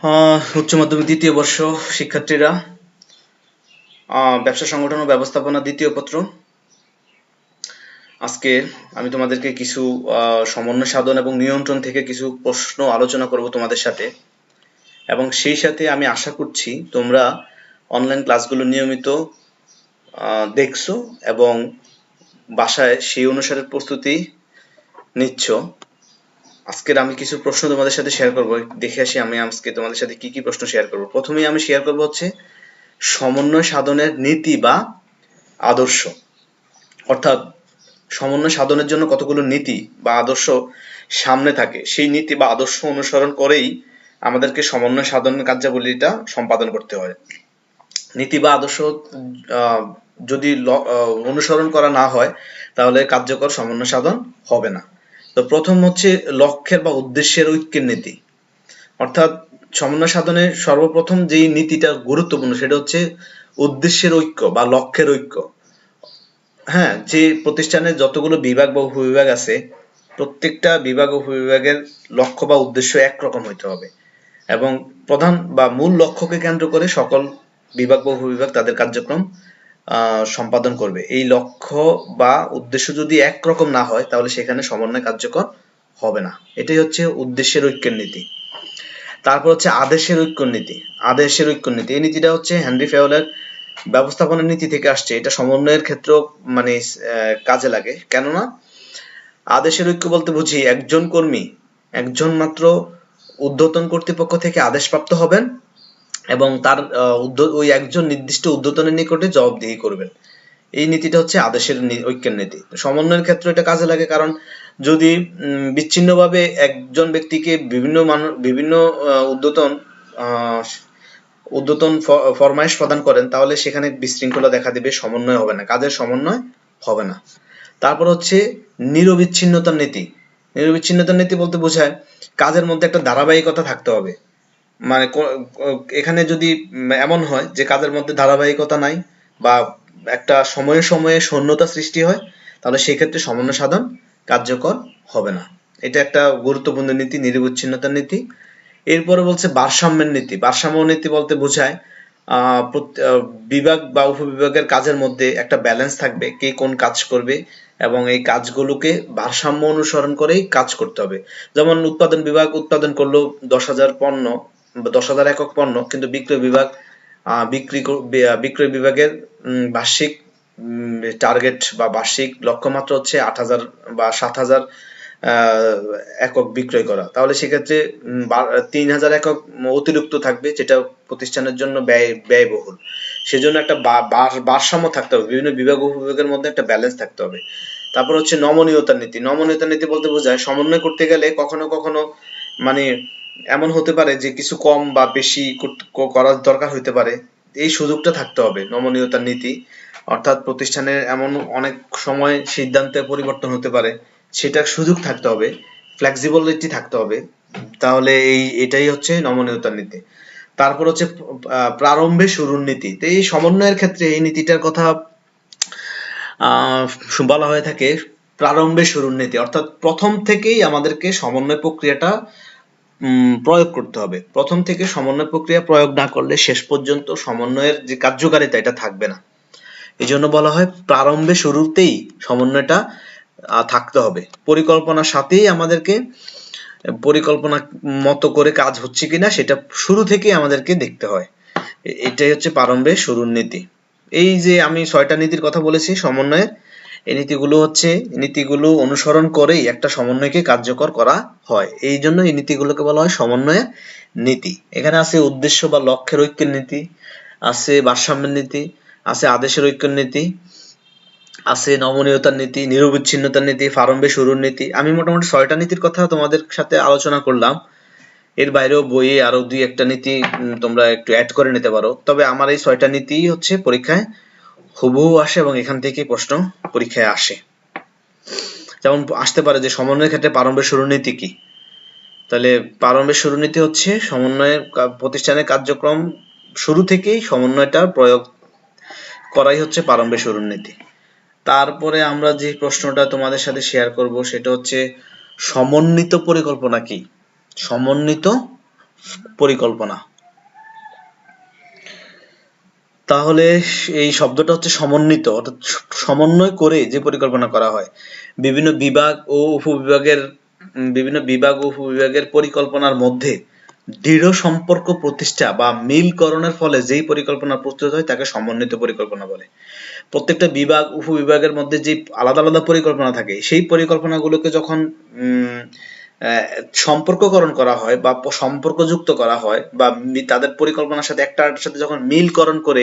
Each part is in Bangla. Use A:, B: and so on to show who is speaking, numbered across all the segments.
A: উচ্চ মাধ্যমিক দ্বিতীয় বর্ষ শিক্ষার্থীরা ব্যবসা সংগঠন ও ব্যবস্থাপনা দ্বিতীয় পত্র। আজকে আমি তোমাদেরকে কিছু সমন্বয় সাধন এবং নিয়ন্ত্রণ থেকে কিছু প্রশ্ন আলোচনা করব তোমাদের সাথে। এবং সেই সাথে আমি আশা করছি তোমরা অনলাইন ক্লাসগুলো নিয়মিত দেখছ এবং বাসায় সেই অনুসারে প্রস্তুতি নিচ্ছ। আজকের আমি কিছু প্রশ্ন তোমাদের সাথে শেয়ার করব। দেখে আসি আমি আজকে তোমাদের সাথে কি কি প্রশ্ন শেয়ার করব। প্রথমেই আমি শেয়ার করব হচ্ছে সমন্বয় সাধনের নীতি বা আদর্শ। অর্থাৎ সমন্বয় সাধনের জন্য কতগুলো নীতি বা আদর্শ সামনে থাকে? সেই নীতি বা আদর্শ অনুসরণ করেই আমাদেরকে সমন্বয় সাধনের কার্যাবলীটা সম্পাদন করতে হয়। নীতি বা আদর্শ যদি অনুসরণ করা না হয়, তাহলে কার্যকর সমন্বয় সাধন হবে না। তো প্রথম হচ্ছে লক্ষ্যের বা উদ্দেশ্যের ঐক্যের নীতি। অর্থাৎ সমন্বয় সাধনে সর্বপ্রথম যেই নীতিটা গুরুত্বপূর্ণ সেটা হচ্ছে উদ্দেশ্যের ঐক্য বা লক্ষ্যের ঐক্য। হ্যাঁ যে প্রতিষ্ঠানের যতগুলো বিভাগ বা উপবিভাগ আছে, প্রত্যেকটা বিভাগ ও উপবিভাগের লক্ষ্য বা উদ্দেশ্য একরকম হইতে হবে। এবং প্রধান বা মূল লক্ষ্যকে কেন্দ্র করে সকল বিভাগ বা উপবিভাগ তাদের কার্যক্রম সম্পাদন করবে। এই লক্ষ্য বা উদ্দেশ্য যদি একরকম না হয়, তাহলে সেখানে সমন্বয় কার্যকর হবে না। এটাই হচ্ছে উদ্দেশ্যের ঐক্যের নীতি। তারপর হচ্ছে আদেশের ঐক্য নীতি। আদেশের ঐক্য নীতি। এই নীতিটা হচ্ছে হেনরি ফেওলের ব্যবস্থাপনা নীতি থেকে আসছে। এটা সমন্বয়ের ক্ষেত্রেও মানে কাজে লাগে। কেননা, আদেশের ঐক্য বলতে বুঝি একজন কর্মী, একজন মাত্র ঊর্ধ্বতন কর্তৃপক্ষ থেকে আদেশপ্রাপ্ত হবেন এবং তার ওই একজন নির্দিষ্ট উদ্যোতনের নিকটে জবাবদিহি করবেন। এই নীতিটা হচ্ছে আদেশের ঐক্যের নীতি। সমন্বয়ের ক্ষেত্রে এটা কাজে লাগে কারণ যদি বিচ্ছিন্নভাবে একজন ব্যক্তিকে বিভিন্ন মানুষ বিভিন্ন উদ্যোতন ফ- ফরমাইশ প্রদান করেন, তাহলে সেখানে বিশৃঙ্খলা দেখা দিবে, সমন্বয় হবে না। কাজের সমন্বয় হবে না। তারপর হচ্ছে নিরবিচ্ছিন্নতার নীতি। নিরবিচ্ছিন্নতার নীতি বলতে বোঝায় কাজের মধ্যে একটা ধারাবাহিকতা থাকতে হবে। মানে এখানে যদি এমন হয় যে কাজের মধ্যে ধারাবাহিকতা নাই বা একটা সময়ে সময়ে শূন্যতা সৃষ্টি হয়, তাহলে সেক্ষেত্রে সমন্বয় সাধন কার্যকর হবে না। এটা একটা গুরুত্বপূর্ণ নীতি, নিরবিচ্ছিন্নতার নীতি। এরপরে বলছে ভারসাম্যের নীতি। ভারসাম্য নীতি বলতে বোঝায় বিভাগ বা উপবিভাগের কাজের মধ্যে একটা ব্যালেন্স থাকবে, কে কোন কাজ করবে এবং এই কাজগুলোকে ভারসাম্য অনুসরণ করেই কাজ করতে হবে। যেমন উৎপাদন বিভাগ উৎপাদন করল দশ হাজার পণ্য দশ হাজার একক পণ্য, কিন্তু বিক্রয় বিভাগ বিক্রি বিক্রয় বিভাগের বার্ষিক টার্গেট বা বার্ষিক লক্ষ্যমাত্রা হচ্ছে আট হাজার বা সাত হাজার একক বিক্রয় করা। তাহলে সেক্ষেত্রে তিন হাজার একক অতিরিক্ত থাকবে, যেটা প্রতিষ্ঠানের জন্য ব্যয়, ব্যয়বহুল। সেজন্য একটা ভারসাম্য থাকতে হবে। বিভিন্ন বিভাগ উপবিভাগের মধ্যে একটা ব্যালেন্স থাকতে হবে। তারপর হচ্ছে নমনীয়তার নীতি। নমনীয়তার নীতি বলতে বোঝায়, সমন্বয় করতে গেলে কখনো কখনো মানে এমন হতে পারে যে কিছু কম বা বেশি করার দরকার হতে পারে। এই সুযোগটা থাকতে হবে, নমনীয়তার নীতি। অর্থাৎ প্রতিষ্ঠানের এমন অনেক সময় সিদ্ধান্তে পরিবর্তন হতে পারে, সেটার সুযোগ থাকতে হবে ফ্লেক্সিবিলিটি থাকতে হবে। তাহলে এই, এটাই হচ্ছে নমনীয়তার নীতি। তারপর হচ্ছে প্রারম্ভে শুরুর নীতি। তো এই সমন্বয়ের ক্ষেত্রে এই নীতিটার কথা বলা হয়ে থাকে, প্রারম্ভে শুরুর নীতি। অর্থাৎ প্রথম থেকেই আমাদেরকে সমন্বয় প্রক্রিয়াটা প্রয়োগ করতে হবে। প্রথম থেকে সমন্বয় প্রক্রিয়া প্রয়োগ না করলে শেষ পর্যন্ত সমন্বয়ের যে কার্যকারিতা, এটা থাকবে না। এই জন্য বলা হয়, প্রারম্ভে শুরুতেই সমন্বয়টা থাকতে হবে। পরিকল্পনার সাথেই আমাদেরকে, পরিকল্পনা মতো করে কাজ হচ্ছে কিনা, সেটা শুরু থেকেই আমাদেরকে দেখতে হয়। এটাই হচ্ছে প্রারম্ভে শুরুর নীতি। এই যে আমি ছয়টা নীতির কথা বলেছি, সমন্বয়ের এই নীতিগুলো হচ্ছে নীতিগুলো অনুসরণ করেই একটা সমন্বয়কে কার্যকর করা হয়। এই জন্য এই নীতিগুলোকে বলা হয় সমন্বয়ের নীতি। এখানে আছে উদ্দেশ্য বা লক্ষ্যের ঐক্যের নীতি, আছে ভারসাম্যের নীতি, আছে আদেশের ঐক্যের নীতি, আছে নমনীয়তার নীতি, নিরবিচ্ছিন্নতার নীতি, প্রারম্ভে শুরুর নীতি। আমি মোটামুটি ছয়টা নীতির কথা তোমাদের সাথে আলোচনা করলাম। এর বাইরেও বইয়ে আরও দুই একটা নীতি তোমরা একটু অ্যাড করে নিতে পারো। তবে আমার এই ছয়টা নীতি হচ্ছে পরীক্ষায় হুবহু আসে এবং এখান থেকেই প্রশ্ন পরীক্ষায় আসে। যেমন আসতে পারে যে সমন্বয়ের ক্ষেত্রে প্রারম্ভের শুরুর নীতি কি? তাহলে প্রারম্ভের শুরুনীতি হচ্ছে সমন্বয়ের প্রতিষ্ঠানের কার্যক্রম শুরু থেকেই সমন্বয়টা প্রয়োগ করাই হচ্ছে প্রারম্ভের শুরুর নীতি তারপরে আমরা যে প্রশ্নটা তোমাদের সাথে শেয়ার করব সেটা হচ্ছে সমন্বিত পরিকল্পনা কি? সমন্বিত পরিকল্পনা। তাহলে এই শব্দটা হচ্ছে সমন্বিত, অর্থাৎ সমন্বয় করে যে পরিকল্পনা করা হয়। বিভিন্ন বিভাগ ও উপবিভাগের বিভিন্ন বিভাগ ও উপবিভাগের পরিকল্পনার মধ্যে দৃঢ় সম্পর্ক প্রতিষ্ঠা বা মিলকরণের ফলে যেই পরিকল্পনা প্রস্তুত হয় তাকে সমন্বিত পরিকল্পনা বলে। প্রত্যেকটা বিভাগ, উপবিভাগের মধ্যে যে আলাদা আলাদা পরিকল্পনা থাকে, সেই পরিকল্পনাগুলোকে যখন সম্পর্ককরণ করা হয় বা সম্পর্কযুক্ত করা হয় বা তাদের পরিকল্পনার সাথে একটার সাথে যখন মিলকরণ করে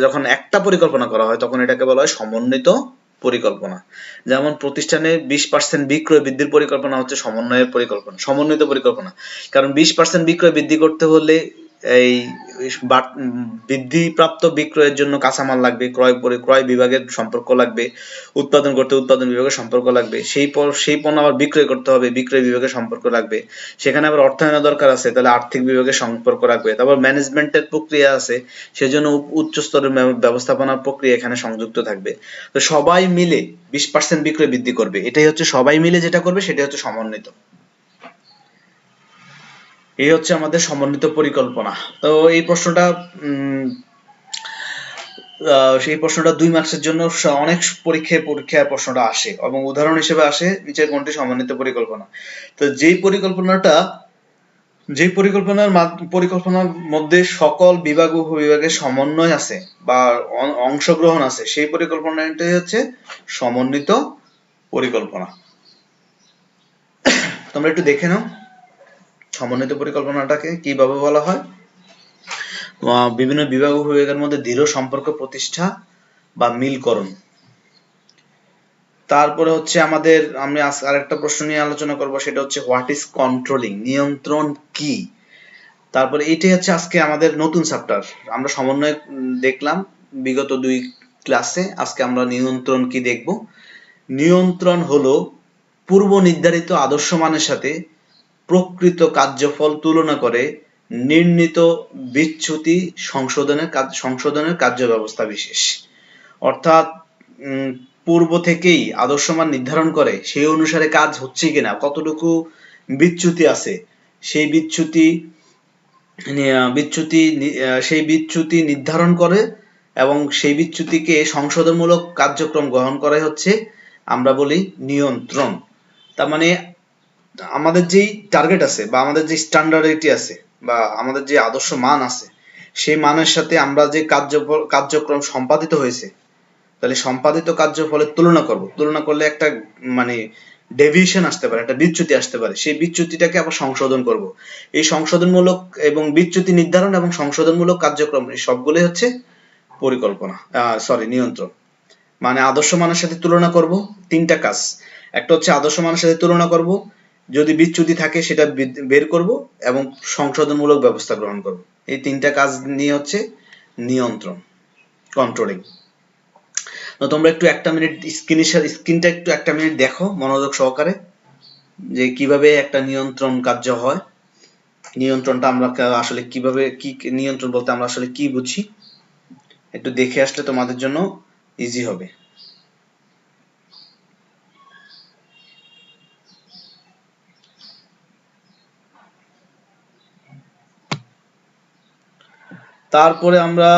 A: যখন একটা পরিকল্পনা করা হয়, তখন এটাকে বলা হয় সমন্বিত পরিকল্পনা। যেমন প্রতিষ্ঠানে বিশ পার্সেন্ট বিক্রয় বৃদ্ধির পরিকল্পনা হচ্ছে সমন্বয়ের পরিকল্পনা, সমন্বিত পরিকল্পনা। কারণ বিশ পার্সেন্ট বিক্রয় বৃদ্ধি করতে হলে এই বৃদ্ধিপ্রাপ্ত বিক্রয়ের জন্য কাঁচামাল লাগবে, ক্রয় পরে, ক্রয় বিভাগের সম্পর্ক লাগবে, উৎপাদন করতে উৎপাদন বিভাগের সম্পর্ক লাগবে, সেই সেই পণ্য আবার বিক্রয় করতে হবে, বিক্রয় বিভাগের সম্পর্ক লাগবে। সেখানে আবার অর্থায়নের দরকার আছে, তাহলে আর্থিক বিভাগের সম্পর্ক রাখবে। তারপর ম্যানেজমেন্টের প্রক্রিয়া আছে, সেজন্য উচ্চ স্তরের ব্যবস্থাপনার প্রক্রিয়া এখানে সংযুক্ত থাকবে। তো সবাই মিলে বিশ পার্সেন্ট বিক্রয় বৃদ্ধি করবে, এটাই হচ্ছে সবাই মিলে যেটা করবে, সেটাই হচ্ছে সমন্বিত। এই হচ্ছে আমাদের সমন্বিত পরিকল্পনা। তো এই প্রশ্নটা সেই প্রশ্নটা দুই মার্কসের জন্য অনেক পরীক্ষায় পরীক্ষায় প্রশ্নটা আসে এবং উদাহরণ হিসেবে আসে নিচের কোনটি সমন্বিত পরিকল্পনা। তো যেই পরিকল্পনাটা যে পরিকল্পনার পরিকল্পনার মধ্যে সকল বিভাগ ও বিভাগের সমন্বয় আছে বা অংশগ্রহণ আছে, সেই পরিকল্পনাটাই হচ্ছে সমন্বিত পরিকল্পনা। তোমরা একটু দেখে নাও। সমন্বিত পরিকল্পনাটাকে কীভাবে বলা হয়? বিভিন্ন বিভাগ বিভাগের মধ্যে দৃঢ় সম্পর্ক, প্রতিষ্ঠা বা মিলকরণ। তারপরে হচ্ছে আমাদের, আমি আরেকটা প্রশ্ন নিয়ে আলোচনা করব, সেটা হচ্ছে হোয়াট ইজ কন্ট্রোলিং নিয়ন্ত্রণ কি? তারপরে এটাই হচ্ছে আজকে আমাদের নতুন চ্যাপ্টার আমরা সমন্বয় দেখলাম বিগত দুই ক্লাসে আজকে আমরা নিয়ন্ত্রণ কি দেখব? নিয়ন্ত্রণ হলো পূর্ব নির্ধারিত আদর্শ মানের সাথে প্রকৃত কার্যফল তুলনা করে নির্ণীত বিচ্যুতি সংশোধনের কাজ, সংশোধনের কার্য ব্যবস্থা বিশেষ। অর্থাৎ পূর্ব থেকেই আদর্শমান নির্ধারণ করে সেই অনুসারে কাজ হচ্ছে কিনা, কতটুকু বিচ্যুতি আছে, সেই বিচ্যুতি বিচ্যুতি সেই বিচ্যুতি নির্ধারণ করে এবং সেই বিচ্যুতিকে সংশোধনমূলক কার্যক্রম গ্রহণ করাই হচ্ছে, আমরা বলি নিয়ন্ত্রণ। তার মানে আমাদের যেই টার্গেট আছে বা আমাদের যে স্ট্যান্ডার্ডিটি আছে বা আমাদের যে আদর্শ মান আছে, সেই মানের সাথে আমরা যে কার্য কার্যক্রম সম্পাদিত হয়েছে, তাহলে সম্পাদিত কার্য ফলে তুলনা করব। তুলনা করলে একটা মানে ডেভিয়েশন আসতে পারে, একটা বিচ্যুতি আসতে পারে। সেই বিচ্যুতিটাকে আবার সংশোধন করব। এই সংশোধনমূলক এবং বিচ্যুতি নির্ধারণ এবং সংশোধনমূলক কার্যক্রম, এই সবগুলোই হচ্ছে পরিকল্পনা সরি নিয়ন্ত্রণ। মানে আদর্শ মানের সাথে তুলনা করব, তিনটা কাজ। একটা হচ্ছে আদর্শ মানের সাথে তুলনা করব যদি বিচ্যুতি থাকে সেটা বের করব এবং সংশোধনমূলক ব্যবস্থা গ্রহণ করব। এই তিনটা কাজ নিয়ে হচ্ছে নিয়ন্ত্রণ কন্ট্রোলিং তো তোমরা একটু একটা মিনিট স্ক্রিনের স্ক্রিনটা একটু একটা মিনিট দেখো, মনোযোগ সহকারে, যে কীভাবে একটা নিয়ন্ত্রণ কার্য হয়। নিয়ন্ত্রণটা আমরা আসলে কীভাবে কি নিয়ন্ত্রণ বলতে আমরা আসলে কি বুঝি? একটু দেখে আসলে তোমাদের জন্য ইজি হবে। তারপরে আমরা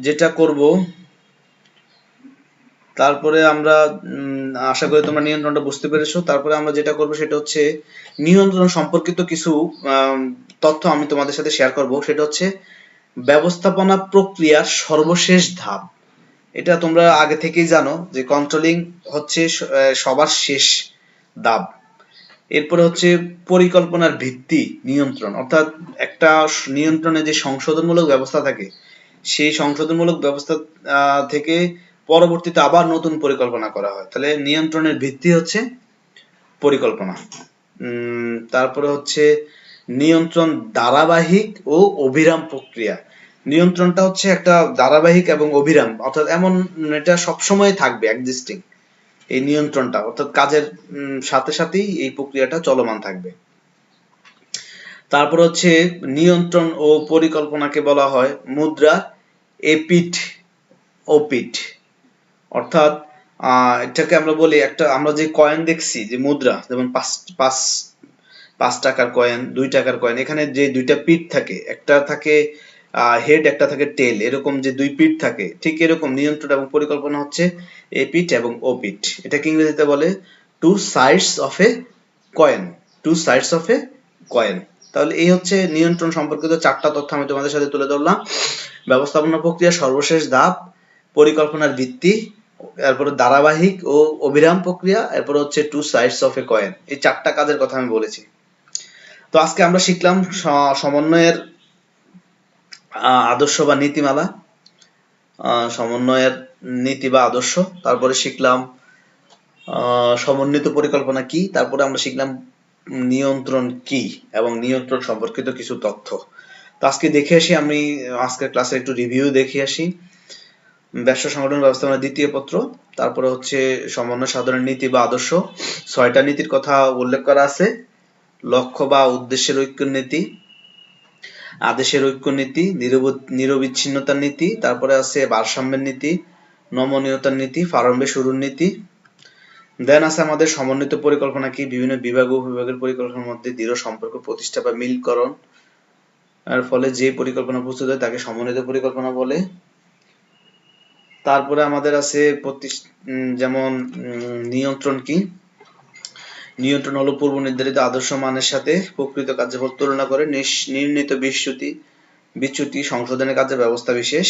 A: যেটা করব, তারপরে আমরা আশা করি তোমরা নিয়ন্ত্রণটা বুঝতে পেরেছ। তারপরে আমরা যেটা করব সেটা হচ্ছে নিয়ন্ত্রণ সম্পর্কিত কিছু তথ্য আমি তোমাদের সাথে শেয়ার করব। সেটা হচ্ছে ব্যবস্থাপনা প্রক্রিয়ার সর্বশেষ ধাপ। এটা তোমরা আগে থেকেই জানো যে কন্ট্রোলিং হচ্ছে সবার শেষ ধাপ। এরপরে হচ্ছে পরিকল্পনার ভিত্তি, নিয়ন্ত্রণ। অর্থাৎ একটা নিয়ন্ত্রণে যে সংশোধনমূলক ব্যবস্থা থাকে, সেই সংশোধনমূলক ব্যবস্থা থেকে পরবর্তীতে আবার নতুন পরিকল্পনা করা হয়। তাহলে নিয়ন্ত্রণের ভিত্তি হচ্ছে পরিকল্পনা। তারপরে হচ্ছে নিয়ন্ত্রণ ধারাবাহিক ও অবিরাম প্রক্রিয়া। নিয়ন্ত্রণটা হচ্ছে একটা ধারাবাহিক এবং অবিরাম, অর্থাৎ এমন এটা সবসময় থাকবে এক্সিস্টিং এই নিয়ন্ত্রণটা, অর্থাৎ কাজের সাথে সাথেই এই প্রক্রিয়াটা চলমান থাকবে। তারপর হচ্ছে নিয়ন্ত্রণ ও পরিকল্পনাকে বলা হয় মুদ্রা এপিট ওপিট অর্থাৎ এটাকে আমরা বলি একটা, আমরা যে কয়েন দেখছি, যে মুদ্রা, যেমন পাঁচ পাঁচ পাঁচ টাকার কয়েন, দুই টাকার কয়েন, এখানে যে দুইটা পিঠ থাকে, একটা থাকে হেড একটা থাকে টেল এরকম যে দুই পিঠ থাকে, ঠিক এরকম নিয়ন্ত্রণ এবং পরিকল্পনা হচ্ছে এ পিঠ এবং ও পিঠ। এটাকে ইংরেজিতে বলে two sides of a coin two sides of a coin তাহলে এই হচ্ছে নিয়ন্ত্রণ সম্পর্কিত চারটা তথ্য আমি তোমাদের সাথে তুলে ধরলাম। ব্যবস্থাপনা প্রক্রিয়া, সর্বশেষ ধাপ, পরিকল্পনার ভিত্তি, এরপরে ধারাবাহিক ও অবিরাম প্রক্রিয়া, এরপর হচ্ছে two sides of a coin এই চারটা কাজের কথা আমি বলেছি। তো আজকে আমরা শিখলাম সমন্বয়ের আদর্শ বা নীতিমালা সমন্বয়ের নীতি বা আদর্শ, তারপরে শিখলাম সমন্বিত পরিকল্পনা কি, তারপরে আমরা শিখলাম নিয়ন্ত্রণ কি এবং নিয়ন্ত্রণ সম্পর্কিত কিছু তথ্য। তো আজকে দেখে আসি, আমি আজকের ক্লাসে একটু রিভিউ দেখে আসি। ব্যবসা সংগঠন ব্যবস্থাপনা দ্বিতীয় পত্র, তারপরে হচ্ছে সমন্বয় সাধারণ নীতি বা আদর্শ। ছয়টা নীতির কথা উল্লেখ করা আছে। লক্ষ্য বা উদ্দেশ্যের ঐক্য নীতি আদেশের ঐক্য নীতি নিরবিচ্ছিন্নতার নীতি, তারপরে আছে ভারসাম্যের নীতি, নমনীয়তার নীতি প্রারম্ভে শুরুর নীতি। দেন আছে আমাদের সমন্বিত পরিকল্পনা কি? বিভিন্ন বিভাগ ও বিভাগের পরিকল্পনার মধ্যে দৃঢ় সম্পর্ক, প্রতিষ্ঠা বা মিলকরণ। এর ফলে যে পরিকল্পনা প্রস্তুত হয় তাকে সমন্বিত পরিকল্পনা বলে। তারপরে আমাদের আছে প্রতি যেমন নিয়ন্ত্রণ কি? নিয়ন্ত্রণ হলো পূর্ব নির্ধারিত আদর্শ মানের সাথে প্রকৃত কার্যফল তুলনা করে নির্ণীত বিচ্যুতি বিচ্যুতি সংশোধনের কাজে ব্যবস্থা বিশেষ।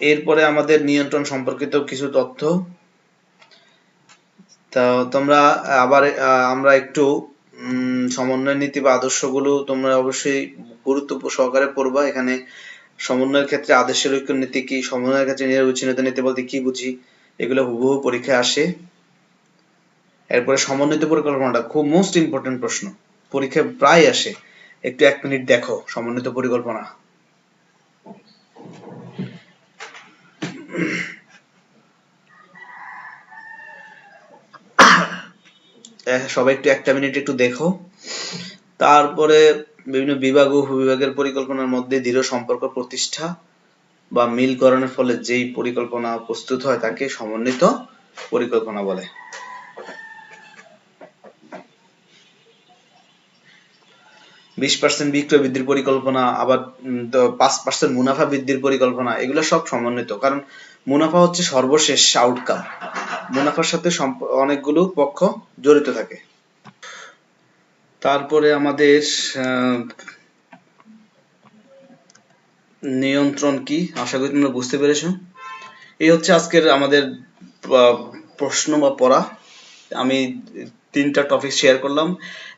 A: এরপরে আমাদের নিয়ন্ত্রণ সম্পর্কিত কিছু তথ্য। তা তোমরা আবার আমরা একটু সমন্বয় নীতি বা আদর্শগুলো তোমরা অবশ্যই গুরুত্ব সহকারে পড়বা। এখানে সমন্বয়ের ক্ষেত্রে আদেশের ঐক্য নীতি কি? সমন্বয়ের ক্ষেত্রে নিরবিচ্ছিন্নতা নীতি বলতে কি বুঝি? এগুলো হুবহু পরীক্ষায় আসে। এরপরে সমন্বিত পরিকল্পনাটা খুব মোস্ট ইম্পর্টেন্ট প্রশ্ন। পরীক্ষায় প্রায় আসে। একটু এক মিনিট দেখো সমন্বিত পরিকল্পনা। সবাই একটু একটা মিনিট একটু দেখো। তারপরে বিভিন্ন বিভাগ ও বিভাগের পরিকল্পনার মধ্যে দৃঢ় সম্পর্ক, প্রতিষ্ঠা বা মিলকরণের ফলে যেই পরিকল্পনা প্রস্তুত হয় তাকে সমন্বিত পরিকল্পনা বলে। বিশ পার্সেন্ট বিক্রয় বৃদ্ধির পরিকল্পনা, আবার পাঁচ পার্সেন্ট মুনাফা বৃদ্ধির পরিকল্পনা, এগুলো সব সমন্বিত। কারণ মুনাফা হচ্ছে সর্বশেষ আউটকাম মুনাফার সাথে অনেকগুলো পক্ষ জড়িত থাকে। তারপরে আমাদের নিয়ন্ত্রণ কি? আশা করি তোমরা বুঝতে পেরেছ। এই হচ্ছে আজকের আমাদের প্রশ্ন বা পড়া। আমি তিনটা টপিক শেয়ার করলাম।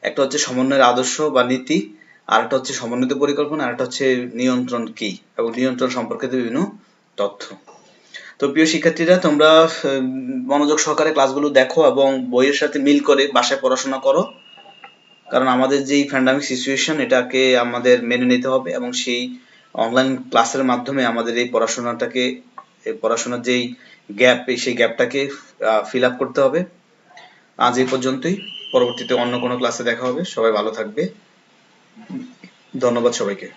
A: একটা হচ্ছে সমন্বয়ের আদর্শ বা নীতি, আরেকটা হচ্ছে সমন্বিত পরিকল্পনা, আরেকটা হচ্ছে নিয়ন্ত্রণ কি এবং নিয়ন্ত্রণ সম্পর্কিত বিভিন্ন তথ্য। তো প্রিয় শিক্ষার্থীরা, তোমরা মনোযোগ সহকারে ক্লাসগুলো দেখো এবং বইয়ের সাথে মিল করে বাসায় পড়াশোনা করো। কারণ আমাদের যেই প্যান্ডামিক সিচুয়েশন এটাকে আমাদের মেনে নিতে হবে এবং সেই অনলাইন ক্লাসের মাধ্যমে আমাদের এই পড়াশোনাটাকে পড়াশোনার যেই গ্যাপ সেই গ্যাপটাকে ফিল আপ করতে হবে। আজ এই পর্যন্তই। পরবর্তীতে অন্য কোনো ক্লাসে দেখা হবে। সবাই ভালো থাকবে। ধন্যবাদ সবাইকে।